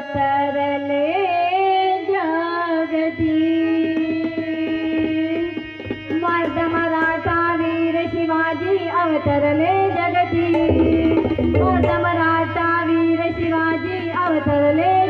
तरले जगती. मर्द मराठा वीर शिवाजी अवतरले जगती. मर्द मराठा वीर शिवाजी अवतरले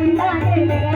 கண்டாதே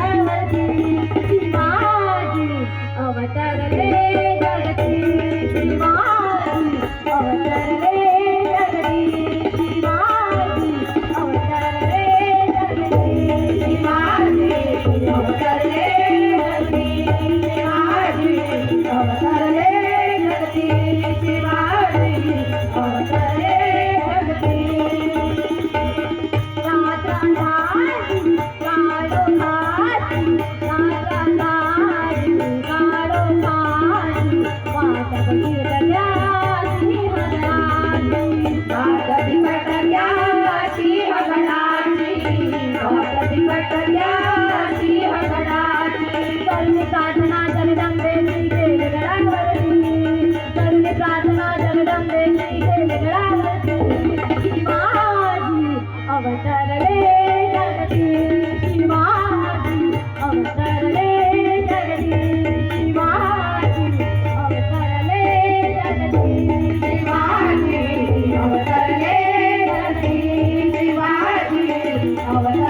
ಅವರ